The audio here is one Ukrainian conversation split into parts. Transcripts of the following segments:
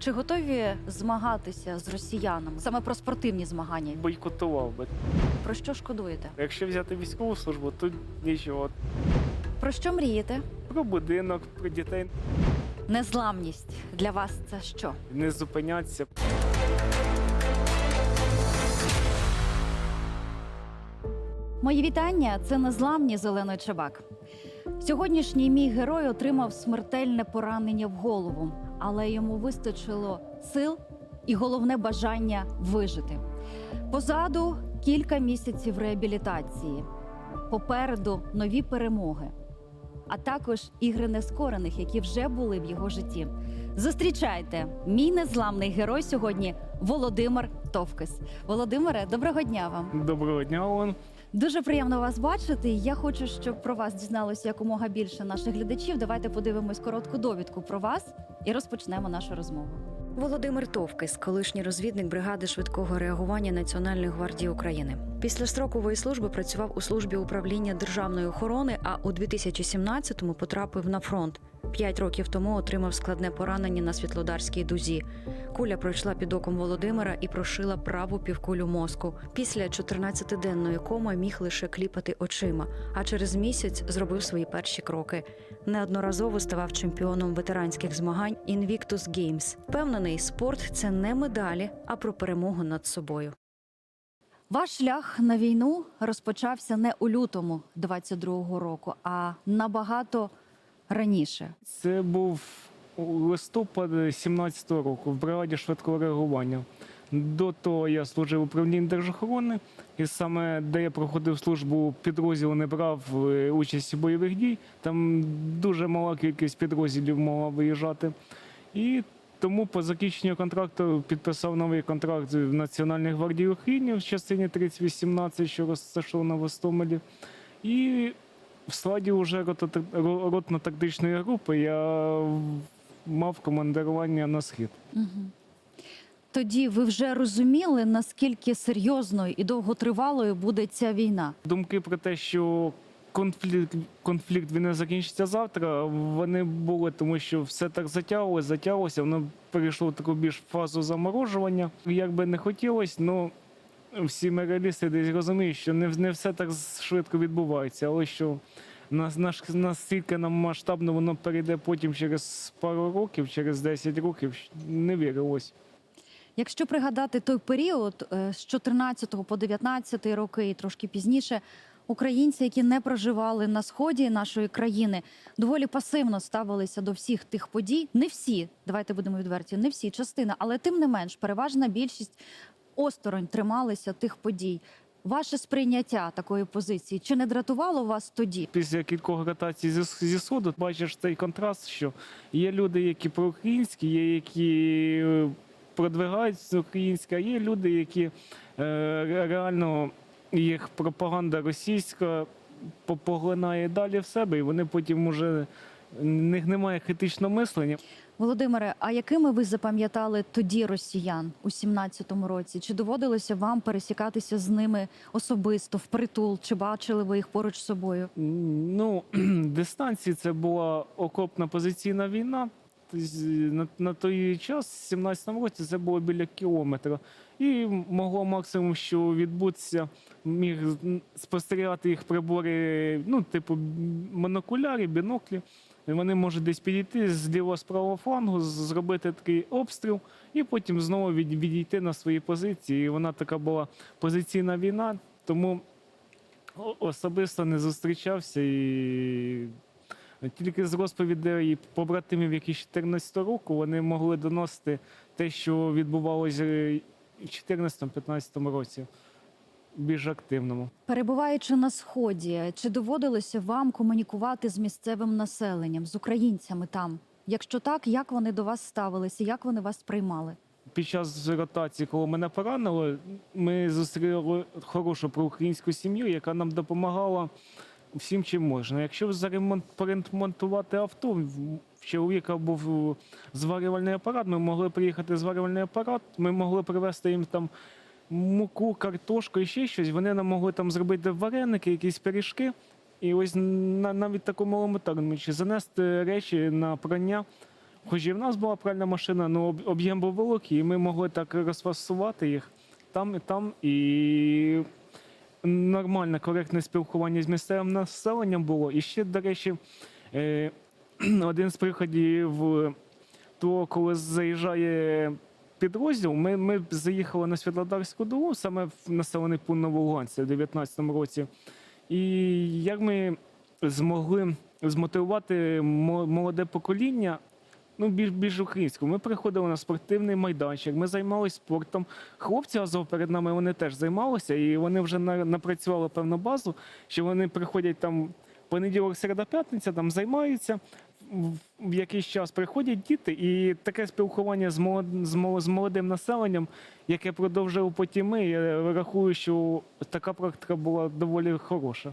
Чи готові змагатися з росіянами саме про спортивні змагання? бойкотував би. Про що шкодуєте? Якщо взяти військову службу, то нічого. Про що мрієте? Про будинок, про дітей Незламність для вас це що? не зупинятися. Мої вітання. Це незламні зелений чебак. Сьогоднішній мій герой отримав смертельне поранення в голову, але йому вистачило сил і головне бажання вижити. Позаду кілька місяців реабілітації, попереду нові перемоги, а також ігри нескорених, які вже були в його житті. Зустрічайте, мій незламний герой сьогодні Володимир Товкис. Володимире, доброго дня вам. Доброго дня, Олен. Дуже приємно вас бачити. Я хочу, щоб про вас дізналося якомога більше наших глядачів. Давайте подивимось коротку довідку про вас і розпочнемо нашу розмову. Володимир Товкис, колишній розвідник бригади швидкого реагування Національної гвардії України. Після строкової служби працював у службі управління державної охорони, а у 2017-му потрапив на фронт. П'ять років тому отримав складне поранення на світлодарській дузі. Куля пройшла під оком Володимира і прошила праву півкулю мозку. Після 14-денної коми міг лише кліпати очима, а через місяць зробив свої перші кроки. Неодноразово ставав чемпіоном ветеранських змагань Invictus Games. Впевнений, спорт це не медалі, а про перемогу над собою. Ваш шлях на війну розпочався не у лютому 22-го року, а набагато раніше. Це був у листопад 17-го року в бригаді швидкого реагування. До того я служив управлінні держохорони, і саме де я проходив службу, підрозділ не брав е, участі в бойових дій. Там дуже мала кількість підрозділів могла виїжджати. І тому по закінченню контракту підписав новий контракт в Національній гвардії України в частині 3018, що розташована в Остомелі. І в складі вже ротно-тактичної групи я мав командирування на схід. Тоді ви вже розуміли, наскільки серйозною і довготривалою буде ця війна. Думки про те, що конфлікт, конфлікт він не закінчиться завтра, вони були, тому що все так затягувалося, затягувалося, воно перейшло в таку більш фазу заморожування. Як би не хотілося, ну всі ми реалісти десь розуміють, що не, не все так швидко відбувається, але що нас, наш, настільки нам масштабно воно перейде потім через пару років, через 10 років, не вірилось. Якщо пригадати той період е, з 14 по 19 роки і трошки пізніше, українці, які не проживали на сході нашої країни, доволі пасивно ставилися до всіх тих подій. Не всі, давайте будемо відверті, не всі частина, але тим не менш, переважна більшість осторонь трималися тих подій. Ваше сприйняття такої позиції чи не дратувало вас тоді? після кількох ротацій зі, зі сходу бачиш цей контраст, що є люди, які проукраїнські, є які е, продвигаються українське, а є люди, які е, реально їх пропаганда російська по- поглинає далі в себе, і вони потім уже в них немає критичного мислення. Володимире, а якими ви запам'ятали тоді росіян у 17-му році? Чи доводилося вам пересікатися з ними особисто впритул? Чи бачили ви їх поруч з собою? Ну, дистанції це була окопна позиційна війна. Тобто, На, на той час, в 17-му році, це було біля кілометра. І могло максимум, що відбутися, міг спостерігати їх прибори, ну, типу монокуляри, біноклі. Вони можуть десь підійти з лівого з правого флангу, зробити такий обстріл, і потім знову відійти на свої позиції. І вона така була позиційна війна, тому особисто не зустрічався і тільки з розповідей побратимів, які 14 року вони могли доносити те, що відбувалося в 14-15 році, більш активному. Перебуваючи на сході, чи доводилося вам комунікувати з місцевим населенням, з українцями там? Якщо так, як вони до вас ставилися, як вони вас приймали? Під час ротації, коли мене поранило, ми зустріли хорошу проукраїнську сім'ю, яка нам допомагала всім, чим можна. Якщо заремонт поремонтувати авто, в- чоловіка був зварювальний апарат, ми могли приїхати зварювальний апарат, ми могли привезти їм там муку, картошку і ще щось. Вони нам могли там зробити вареники, якісь пиріжки. І ось навіть такому елементарному чи занести речі на прання. Хоч і в нас була пральна машина, але об'єм був великий, і ми могли так розфасувати їх там і там. І нормальне, коректне спілкування з місцевим населенням було. І ще, до речі, е, один з приходів того, коли заїжджає підрозділ, ми, ми заїхали на Світлодарську дорогу, саме в населений пункт Новолуганськ в 2019 році. І як ми змогли змотивувати молоде покоління ну, більш, більш українською. Ми приходили на спортивний майданчик, ми займалися спортом. Хлопці Азов перед нами вони теж займалися, і вони вже на- напрацювали певну базу, що вони приходять там понеділок, середа, п'ятниця, там займаються. В- якийсь час приходять діти, і таке спілкування з молод- з молодим населенням, яке продовжив потім я рахую, що така практика була доволі хороша.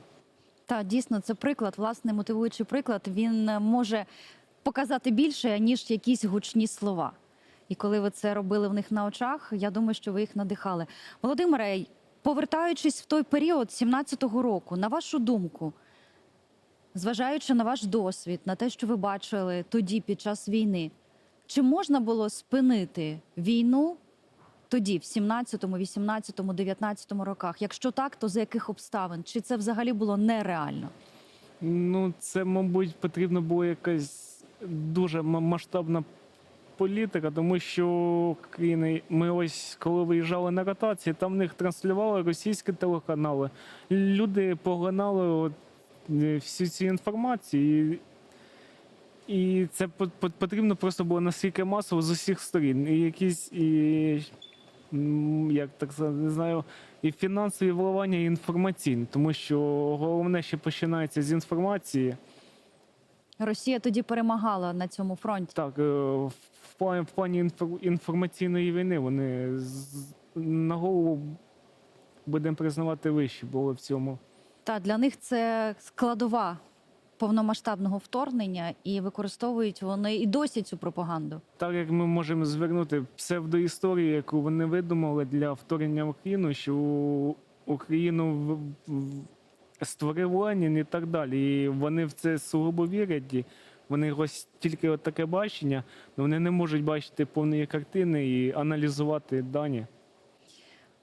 Та дійсно це приклад, власне, мотивуючий приклад. Він е, може показати більше, ніж якісь гучні слова. І коли ви це робили в них на очах, я думаю, що ви їх надихали. Володимире, повертаючись в той період 17-го року, на вашу думку, зважаючи на ваш досвід, на те, що ви бачили тоді під час війни, чи можна було спинити війну тоді, в 17-му, 18-му, 19-му роках? Якщо так, то за яких обставин? Чи це взагалі було нереально? Ну, це, мабуть, потрібно було якась дуже масштабна політика, тому що країни, ми ось коли виїжджали на ротації, там в них транслювали російські телеканали. Люди поглинали от, всю цю інформацію. І, і це по- по- потрібно просто було настільки масово з усіх сторін. І якісь і, як так сказати, не знаю, і фінансові вливання, і інформаційні, тому що головне, що починається з інформації. Росія тоді перемагала на цьому фронті. Так, е, в плані, в плані інформаційної війни вони на голову будемо признавати вищі були в цьому. Та для них це складова повномасштабного вторгнення, і використовують вони і досі цю пропаганду. Так як ми можемо звернути псевдоісторію, яку вони видумали для вторгнення в Україну, що Україну в- створив Ленін і так далі. І вони в це сугубо вірять. Вони ось тільки от таке бачення, але вони не можуть бачити повної картини і аналізувати дані.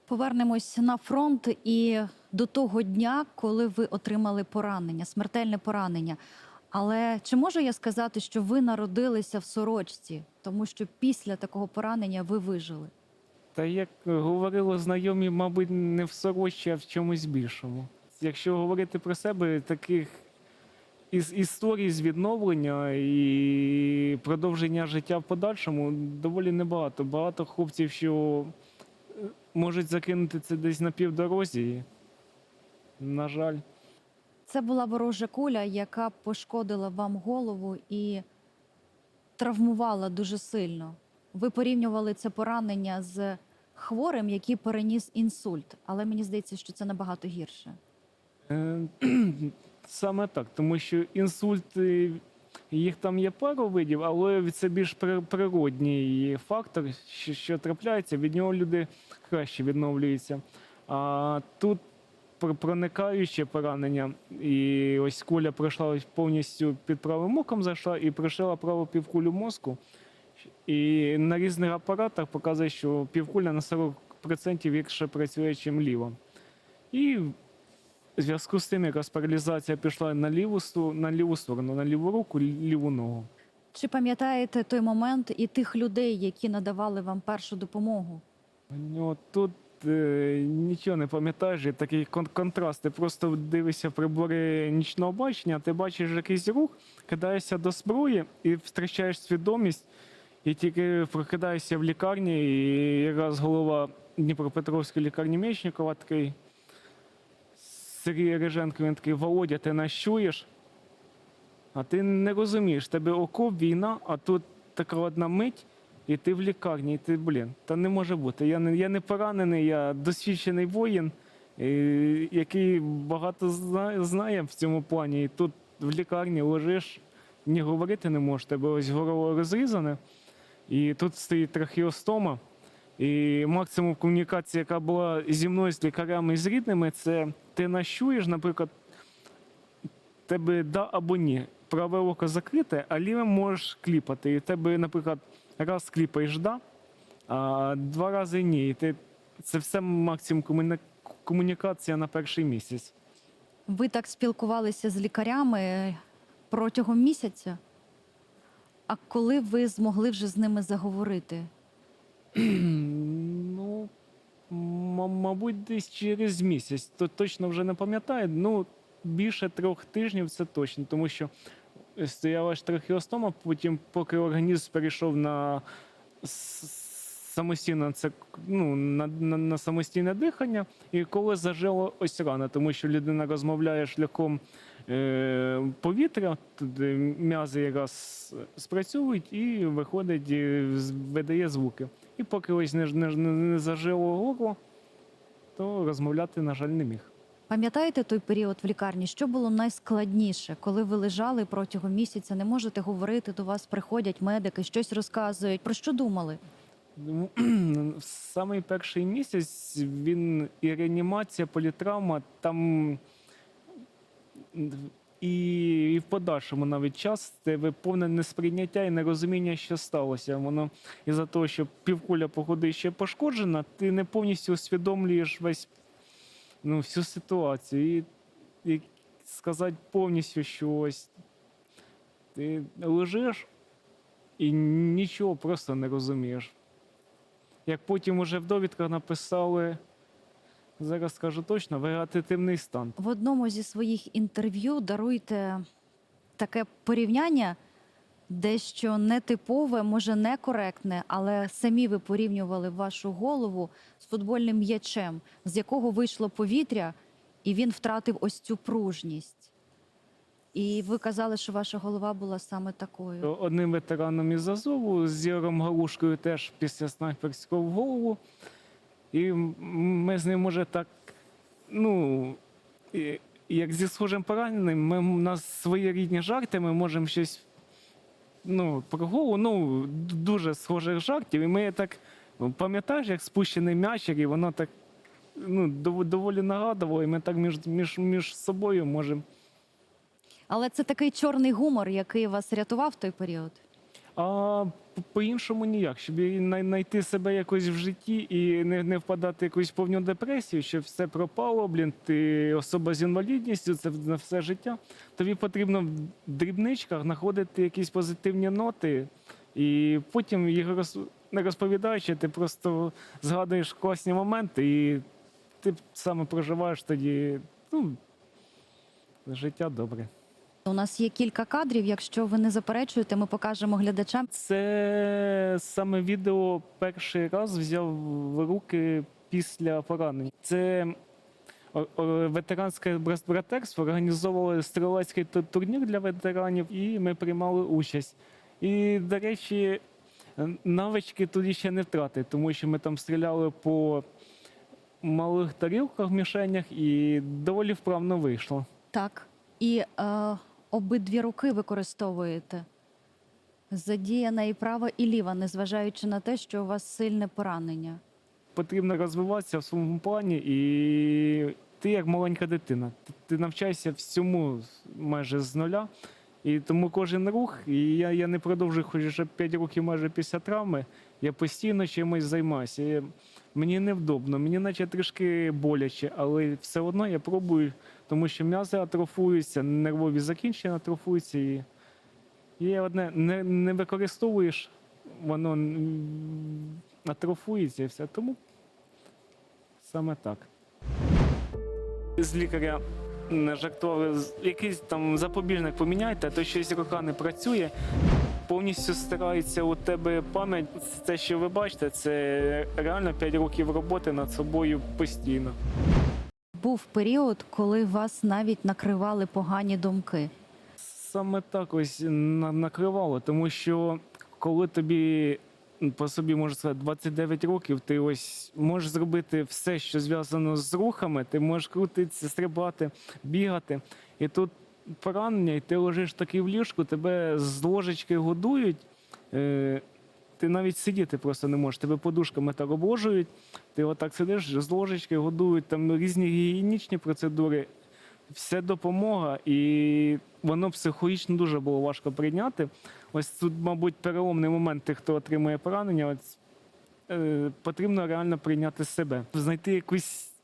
Повернемось на фронт і до того дня, коли ви отримали поранення, смертельне поранення. Але чи можу я сказати, що ви народилися в сорочці, тому що після такого поранення ви вижили? Та як говорили знайомі, мабуть, не в сорочі, а в чомусь більшому. Якщо говорити про себе, таких із історій з відновлення і продовження життя в подальшому доволі небагато. Багато хлопців, що можуть закинути це десь на півдорозі. І, на жаль. Це була ворожа куля, яка пошкодила вам голову і травмувала дуже сильно. Ви порівнювали це поранення з хворим, який переніс інсульт, але мені здається, що це набагато гірше. Е, Саме так, тому що інсульти, їх там є пару видів, але це більш природній фактор, що, трапляється, від нього люди краще відновлюються. А тут проникаюче поранення, і ось куля пройшла повністю під правим оком, зайшла і пришила праву півкулю мозку. І на різних апаратах показує, що півкуля на 40% гірше працює, ніж ліва. І в зв'язку з тим, якраз паралізація пішла на ліву, на ліву сторону, на ліву руку, ліву ногу. Чи пам'ятаєте той момент і тих людей, які надавали вам першу допомогу? Ну, тут е, нічого не пам'ятаєш, такий кон- контраст. Ти просто дивишся прибори нічного бачення, ти бачиш якийсь рух, кидаєшся до зброї і втрачаєш свідомість, і тільки прокидаєшся в лікарні, і якраз голова Дніпропетровської лікарні Мечникова такий Сергій Реженко, він такий, Володя, ти нас чуєш? А ти не розумієш, тебе окоп, війна, а тут така одна мить, і ти в лікарні, і ти, блін, та не може бути. Я не, я не поранений, я досвідчений воїн, і, який багато знає, знає в цьому плані. І тут в лікарні лежиш, ні говорити не можеш, тебе ось горло розрізане, і тут стоїть трахеостома. І максимум комунікації, яка була зі мною, з лікарями і з рідними, це ти нащуєш, наприклад, тебе да або ні. праве око закрите, а лівим можеш кліпати. І тебе, наприклад, раз кліпаєш да, а два рази ні. І ти, це все максимум комуні- комунікація на перший місяць. Ви так спілкувалися з лікарями протягом місяця? А коли ви змогли вже з ними заговорити? Ну, мабуть, десь через місяць. То точно вже не пам'ятаю. Ну, більше трьох тижнів це точно, тому що стояла ж трахеостома, потім, поки організм перейшов на самостійне це ну, на, на, на самостійне дихання, і коли зажило ось рана, тому що людина розмовляє шляхом е, повітря, туди м'язи якраз спрацьовують і виходить, і видає звуки. І поки ось не, не, не, зажило горло, то розмовляти, на жаль, не міг. Пам'ятаєте той період в лікарні? Що було найскладніше, коли ви лежали протягом місяця, не можете говорити, до вас приходять медики, щось розказують. Про що думали? Ну, в самий перший місяць він і реанімація, політравма, там і, в подальшому навіть час тебе повне несприйняття і нерозуміння, що сталося. Воно із-за того, що півкуля походи ще пошкоджена, ти не повністю усвідомлюєш весь ну, всю ситуацію. І, і сказати повністю, що ось ти лежиш і нічого просто не розумієш. Як потім уже в довідках написали, зараз скажу точно, вегетативний стан. В одному зі своїх інтерв'ю даруйте таке порівняння, дещо нетипове, може некоректне, але самі ви порівнювали вашу голову з футбольним м'ячем, з якого вийшло повітря, і він втратив ось цю пружність. І ви казали, що ваша голова була саме такою. Одним ветераном із Азову, з Ігорем Галушкою теж після снайперського в голову. І ми з ним може так, ну, як зі схожим пораненим, ми, у нас свої рідні жарти, ми можемо щось ну, про голову, ну, дуже схожих жартів. І ми так, ну, пам'ятаєш, як спущений м'ячик, і воно так ну, доволі нагадувало, і ми так між, між, між собою можемо. Але це такий чорний гумор, який вас рятував в той період. А по-іншому ніяк, щоб знайти себе якось в житті і не, не впадати в якусь повну депресію, що все пропало, блін, ти особа з інвалідністю, це на все життя. Тобі потрібно в дрібничках знаходити якісь позитивні ноти, і потім їх роз, не розповідаючи, ти просто згадуєш класні моменти, і ти саме проживаєш тоді ну, життя добре. У нас є кілька кадрів. Якщо ви не заперечуєте, ми покажемо глядачам. Це саме відео перший раз взяв в руки після поранень. Це ветеранське братерство організовувало стрілецький турнір для ветеранів, і ми приймали участь. І, до речі, навички тоді ще не втратили, тому що ми там стріляли по малих тарілках, мішенях, і доволі вправно вийшло. Так. І е, обидві руки використовуєте. Задіяна і права, і ліва, незважаючи на те, що у вас сильне поранення. потрібно розвиватися в своєму плані, і ти як маленька дитина. Ти, навчаєшся всьому майже з нуля. І тому кожен рух, і я, я не продовжую, хоч вже 5 років майже після травми, я постійно чимось займаюся. Я- мені невдобно, мені наче трішки боляче, але все одно я пробую, тому що м'язи атрофуються, нервові закінчення атрофуються. І є одне, не, не використовуєш, воно атрофується і все. Тому саме так. З лікаря не жартували, якийсь там запобіжник поміняйте, а то щось рука не працює. Повністю стирається у тебе пам'ять. Те, що ви бачите, це реально 5 років роботи над собою постійно. Був період, коли вас навіть накривали погані думки. Саме так ось накривало, тому що коли тобі по собі можна сказати 29 років, ти ось можеш зробити все, що зв'язано з рухами, ти можеш крутитися, стрибати, бігати. І тут поранення, і ти лежиш такий в ліжку, тебе з ложечки годують. Ти навіть сидіти просто не можеш. Тебе подушками так обложують, ти отак сидиш з ложечки, годують там різні гігієнічні процедури. все допомога, і воно психологічно дуже було важко прийняти. Ось тут, мабуть, переломний момент тих, хто отримує поранення. Ось, е, потрібно реально прийняти себе, знайти якусь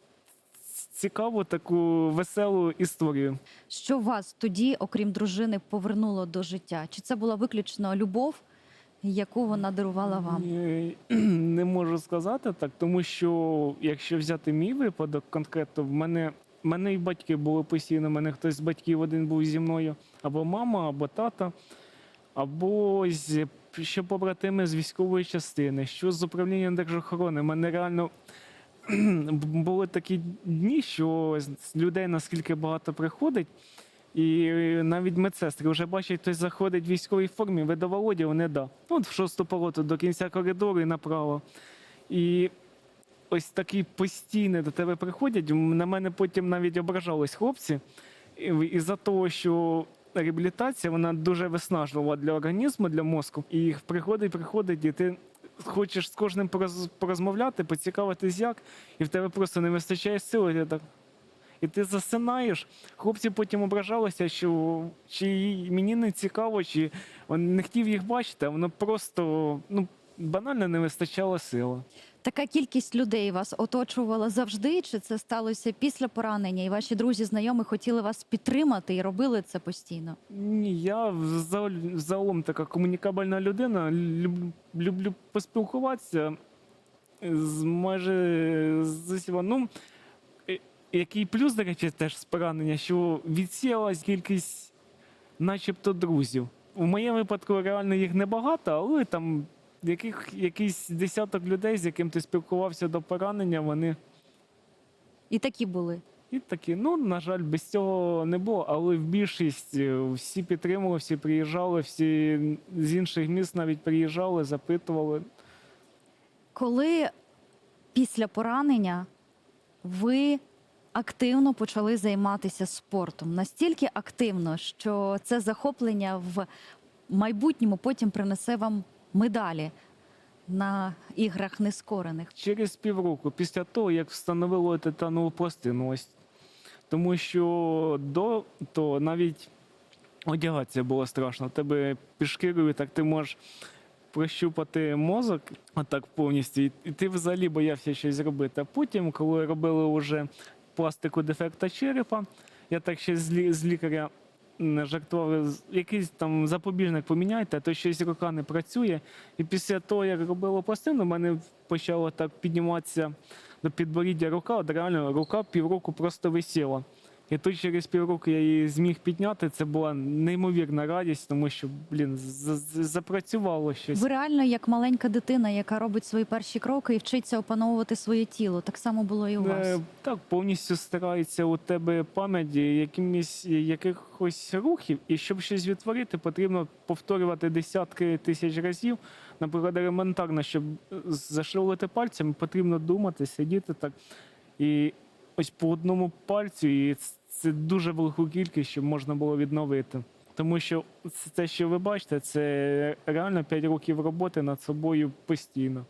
цікаву таку веселу історію. Що вас тоді, окрім дружини, повернуло до життя? Чи це була виключно любов, яку вона дарувала вам? Не можу сказати так, тому що якщо взяти мій випадок конкретно, в мене. в мене і батьки були постійно, мене хтось з батьків один був зі мною, або мама, або тата, або з що побратими з військової частини, що з управління держохорони. Мене реально були такі дні, що людей наскільки багато приходить, і навіть медсестри вже бачать, хтось заходить в військовій формі, вида Володя, вони да. От в шосту повороту до кінця коридору і направо. І ось такі постійні до тебе приходять. На мене потім навіть ображались хлопці. І- Із-за того, що реабілітація вона дуже виснажлива для організму, для мозку. І їх приходить, приходить, і ти хочеш з кожним пороз- порозмовляти, поцікавитись як, і в тебе просто не вистачає сили. Так. І ти засинаєш. Хлопці потім ображалися, що чи мені не цікаво, чи він не хотів їх бачити, а воно просто ну, банально не вистачало сили. Така кількість людей вас оточувала завжди? Чи це сталося після поранення? І ваші друзі, знайомі хотіли вас підтримати і робили це постійно? Ні, я загалом така комунікабельна людина. Люблю, поспілкуватися з майже з усіма. Ну, який плюс, до речі, теж з поранення, що відсіялась кількість, начебто, друзів. У моєму випадку реально їх небагато, але там яких, якийсь десяток людей, з яким ти спілкувався до поранення, вони І такі були. і такі, ну, на жаль, без цього не було, але в більшість е, всі підтримували, всі приїжджали, всі з інших міст навіть приїжджали, запитували. Коли після поранення ви активно почали займатися спортом, настільки активно, що це захоплення в майбутньому потім принесе вам медалі на іграх нескорених. Через півроку, після того, як встановили титанову пластину, ось. Тому що до того навіть одягатися було страшно. Тебе під шкірою, так ти можеш прощупати мозок отак повністю, і ти взагалі боявся щось зробити. А потім, коли робили вже пластику дефекта черепа, я так ще з, лі- з лікаря жартував, якийсь там запобіжник поміняйте, а то щось рука не працює. І після того, як робило пластину, в мене почало так підніматися до підборіддя рука, от реально рука півроку просто висіла. І тут через півроку я її зміг підняти. Це була неймовірна радість, тому що, блін, запрацювало щось. Ви реально як маленька дитина, яка робить свої перші кроки і вчиться опановувати своє тіло. Так само було і у вас. Е, Так, повністю стирається у тебе пам'ять якимись якихось рухів, і щоб щось відтворити, потрібно повторювати десятки тисяч разів. Наприклад, елементарно, щоб зашивати пальцями, потрібно думати, сидіти так. І ось по одному пальцю, і це дуже велику кількість, щоб можна було відновити. Тому що те, що ви бачите, це реально 5 років роботи над собою постійно.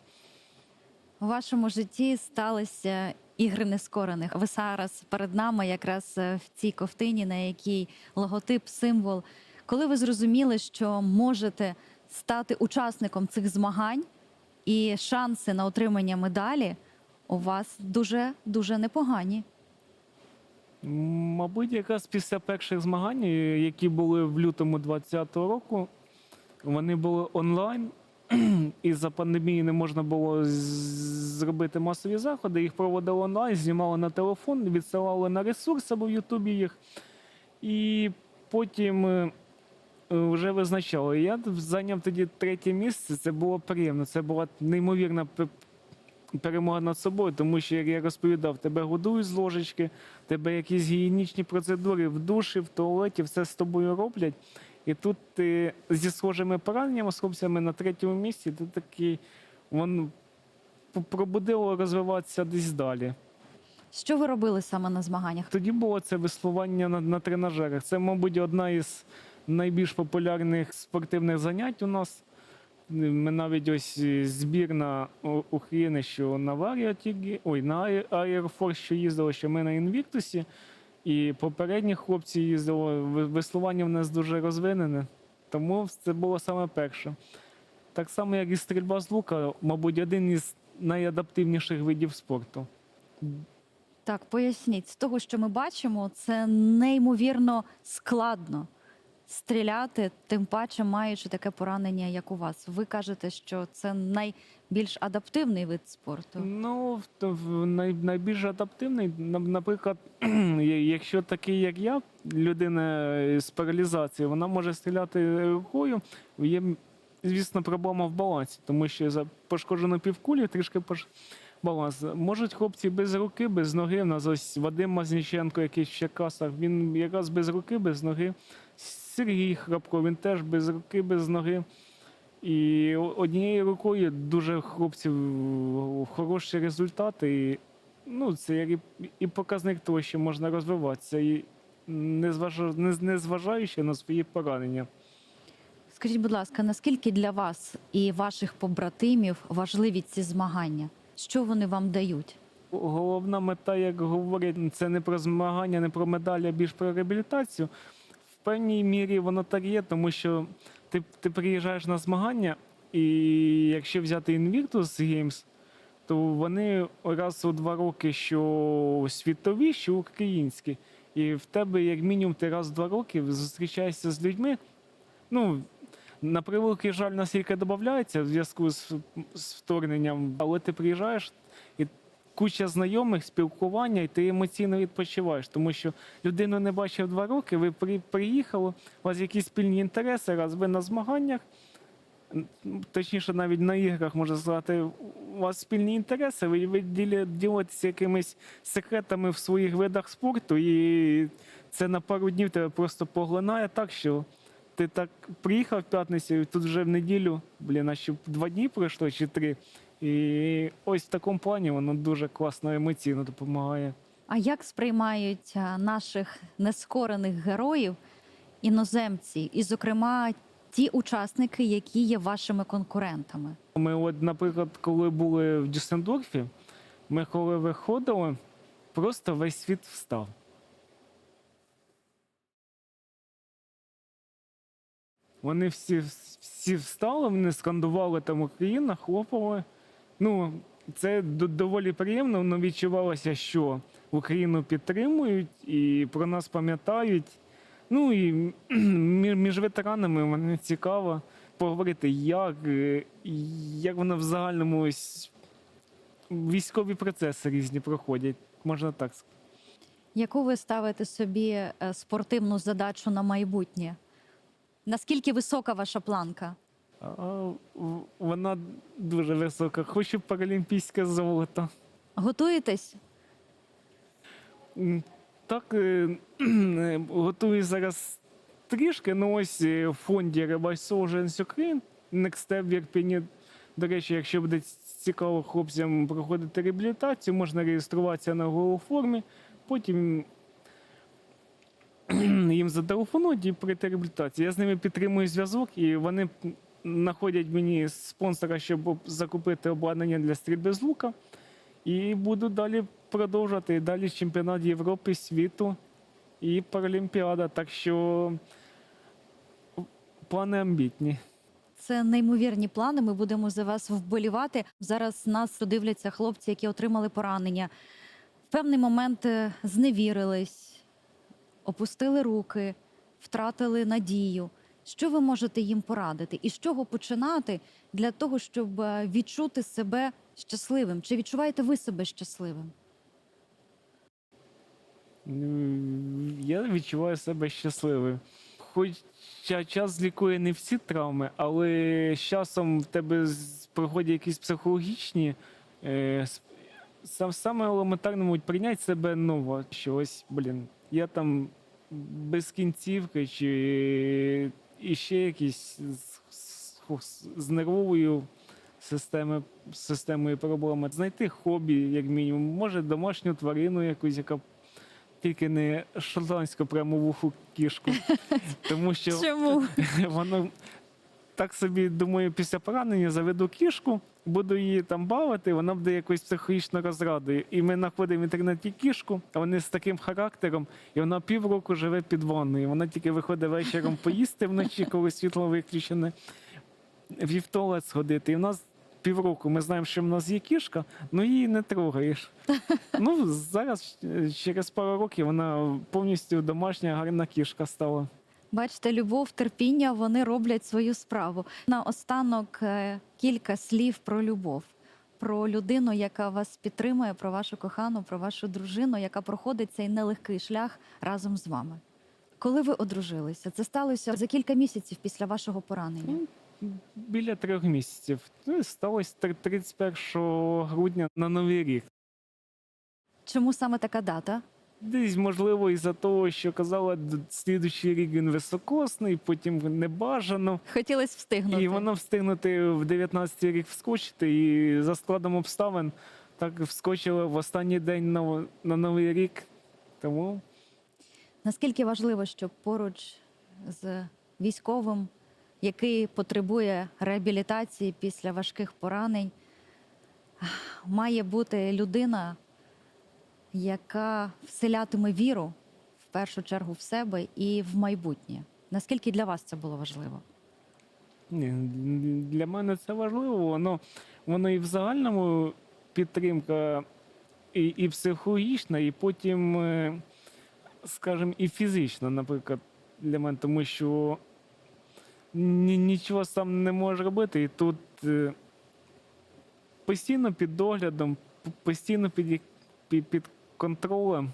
У вашому житті сталися ігри нескорених. Ви зараз перед нами, якраз е, в цій ковтині, на якій логотип, символ. Коли ви зрозуміли, що можете стати учасником цих змагань, і шанси на отримання медалі у вас дуже дуже непогані. Мабуть, якраз після перших змагань, які були в лютому 2020 року, вони були онлайн, і за пандемії не можна було зробити масові заходи. Їх проводили онлайн, знімали на телефон, відсилали на ресурс або в Ютубі їх. І потім е, вже визначали. Я зайняв тоді третє місце. Це було приємно. Це була неймовірна перемога над собою, тому що, як я розповідав, тебе годують з ложечки, тебе якісь гігієнічні процедури в душі, в туалеті, все з тобою роблять. І тут ти зі схожими пораненнями, з хлопцями на третьому місці, ти такий, воно пробудило розвиватися десь далі. Що ви робили саме на змаганнях? Тоді було це веслування на, на тренажерах. Це, мабуть, одна із найбільш популярних спортивних занять у нас. Ми навіть ось е, збірна України, що на Варіатігі, ой, на Air що їздили, що ми на Інвіктусі. І попередні хлопці їздили, веслування в нас дуже розвинене, тому це було саме перше. Так само, як і стрільба з лука, мабуть, один із найадаптивніших видів спорту. Так, поясніть, з того, що ми бачимо, це неймовірно складно стріляти, тим паче маючи таке поранення, як у вас. Ви кажете, що це найбільш адаптивний вид спорту. Ну, най, найбільш адаптивний, наприклад, якщо такий, як я, людина з паралізацією, вона може стріляти рукою. Є, звісно, проблема в балансі, тому що за пошкоджену півкулі трішки пош... баланс. Можуть хлопці без руки, без ноги. У нас ось Вадим Мазніченко, який в Черкасах, він якраз без руки, без ноги. Сергій Храпко, він теж без руки, без ноги. І однією рукою дуже хлопців хороші результати. І, ну, це як і, і показник того, що можна розвиватися, і не, зважа, не, не зважаючи на свої поранення. Скажіть, будь ласка, наскільки для вас і ваших побратимів важливі ці змагання? Що вони вам дають? Головна мета, як говорять, це не про змагання, не про медалі, а більш про реабілітацію. Певній мірі воно так є, тому що ти, ти приїжджаєш на змагання, і якщо взяти Invictus Games, то вони раз у два роки, що світові, що українські. І в тебе, як мінімум, ти раз в два роки зустрічаєшся з людьми. Ну, на превеликий жаль, наскільки додається в зв'язку з, з вторгненням, але ти приїжджаєш куча знайомих, спілкування, і ти емоційно відпочиваєш, тому що людину не бачив два роки, ви при, приїхали, у вас якісь спільні інтереси, раз ви на змаганнях, точніше, навіть на іграх можна сказати, у вас спільні інтереси, ви, ви ділитеся якимись секретами в своїх видах спорту, і це на пару днів тебе просто поглинає так, що ти так приїхав в п'ятницю, і тут вже в неділю, блін, а ще два дні пройшло чи три. І ось в такому плані воно дуже класно емоційно допомагає. А як сприймають наших нескорених героїв іноземці, і, зокрема, ті учасники, які є вашими конкурентами? Ми, от, наприклад, коли були в Дюссендорфі, ми коли виходили, просто весь світ встав. Вони всі, всі встали, вони скандували там Україна, хлопали. Ну, це доволі приємно, воно відчувалося, що Україну підтримують і про нас пам'ятають. Ну і між ветеранами вони цікаво поговорити, як, е, як воно в загальному військові процеси різні проходять, можна так сказати. Яку ви ставите собі е, спортивну задачу на майбутнє? Наскільки висока ваша планка? Вона дуже висока. Хочу паралімпійське золото. Готуєтесь? Так, е, е, готую зараз трішки. Ну ось е, в фонді Ukraine, Next Step в Ірпені. До речі, якщо буде цікаво хлопцям проходити реабілітацію, можна реєструватися на Google формі, потім їм зателефонують і пройти реабілітацію. Я з ними підтримую зв'язок, і вони знаходять мені спонсора, щоб закупити обладнання для стрільби з лука. І буду далі продовжувати. Далі чемпіонат Європи, світу і Паралімпіада. Так що плани амбітні. Це неймовірні плани. Ми будемо за вас вболівати. Зараз нас дивляться хлопці, які отримали поранення. В певний момент е, зневірились, опустили руки, втратили надію. Що ви можете їм порадити? І з чого починати для того, щоб е, відчути себе щасливим? Чи відчуваєте ви себе щасливим? Я відчуваю себе щасливим. Хоча час лікує не всі травми, але з часом в тебе проходять якісь психологічні. Е, саме елементарно мабуть, прийняти себе ново. Що ось, блін, я там без кінцівки, чи і ще якісь з, нервовою системи, системою проблеми. Знайти хобі, як мінімум, може домашню тварину якусь, яка тільки не шотландську прямо вуху кішку. Тому що Чому? воно так собі думаю, після поранення заведу кішку, буду її там бавити, вона буде якоюсь психологічно розрадою. І ми знаходимо в інтернеті кішку, а вони з таким характером, і вона півроку живе під ванною. Вона тільки виходить вечором поїсти вночі, коли світло виключене, в її сходити. І в нас півроку ми знаємо, що в нас є кішка, але її не трогаєш. Ну, зараз, через пару років, вона повністю домашня гарна кішка стала. Бачите, любов, терпіння, вони роблять свою справу. Наостанок е, кілька слів про любов, про людину, яка вас підтримує, про вашу кохану, про вашу дружину, яка проходить цей нелегкий шлях разом з вами. Коли ви одружилися, це сталося за кілька місяців після вашого поранення. Біля трьох місяців. Ну, сталося 31 грудня на Новий рік. Чому саме така дата? Десь, можливо, із-за того, що казала, слідуючий рік він високосний, потім небажано. Хотілося встигнути. І воно встигнути в 19 рік вскочити, і за складом обставин так вскочило в останній день на, на Новий рік. Тому Наскільки важливо, щоб поруч з військовим, який потребує реабілітації після важких поранень, має бути людина, яка вселятиме віру в першу чергу в себе і в майбутнє. Наскільки для вас це було важливо? для мене це важливо. Воно, воно і в загальному підтримка, і, і психологічна, і потім, е, скажімо, і фізична, наприклад, для мене, тому що нічого сам не можеш робити, і тут е, постійно під доглядом, постійно під, під, під контролем.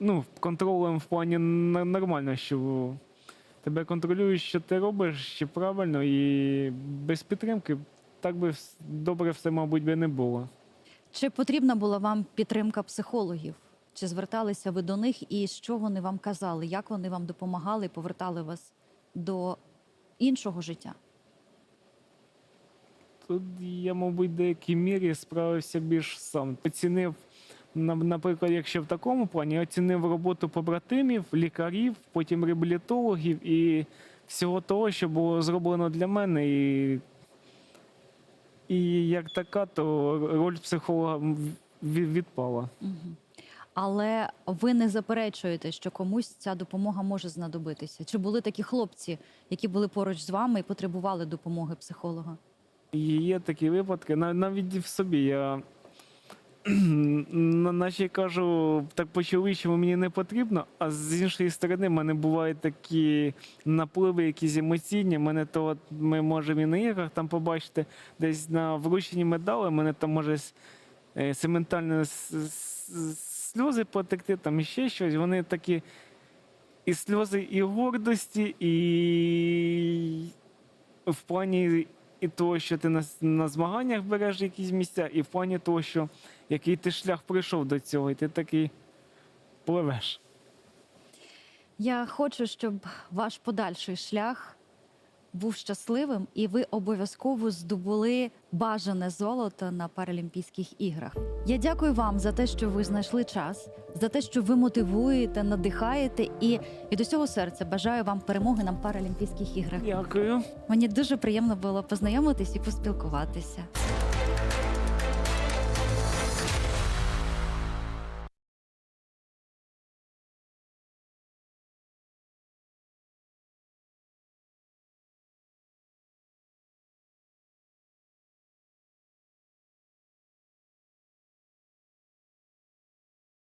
Ну, контролем в плані нормально, що тебе контролюють, що ти робиш, чи правильно, і без підтримки так би добре все, мабуть, би не було. Чи потрібна була вам підтримка психологів? Чи зверталися ви до них і що вони вам казали? Як вони вам допомагали і повертали вас до іншого життя? Тут я, мабуть, в деякій мірі справився більш сам. Оцінив, на- наприклад, якщо в такому плані, оцінив роботу побратимів, лікарів, потім реабілітологів і всього того, що було зроблено для мене. І, і як така, то роль психолога відпала. Але ви не заперечуєте, що комусь ця допомога може знадобитися? Чи були такі хлопці, які були поруч з вами і потребували допомоги психолога? Є такі випадки, нав- навіть в собі. Я на- наче кажу, так по-чоловічому мені не потрібно, а з іншої сторони, в мене бувають такі напливи, якісь емоційні. Мене то от ми можемо і на іграх там побачити, десь на врученні медали, мене там може е, сементально сльози потекти, там ще щось. Вони такі і сльози і гордості, і в плані і того, що ти на, на змаганнях береш якісь місця, і в плані того, що який ти шлях прийшов до цього, і ти такий пливеш. Я хочу, щоб ваш подальший шлях був щасливим, і ви обов'язково здобули бажане золото на Паралімпійських іграх. Я дякую вам за те, що ви знайшли час, за те, що ви мотивуєте, надихаєте, і від усього серця бажаю вам перемоги на Паралімпійських іграх. Дякую. Мені дуже приємно було познайомитись і поспілкуватися.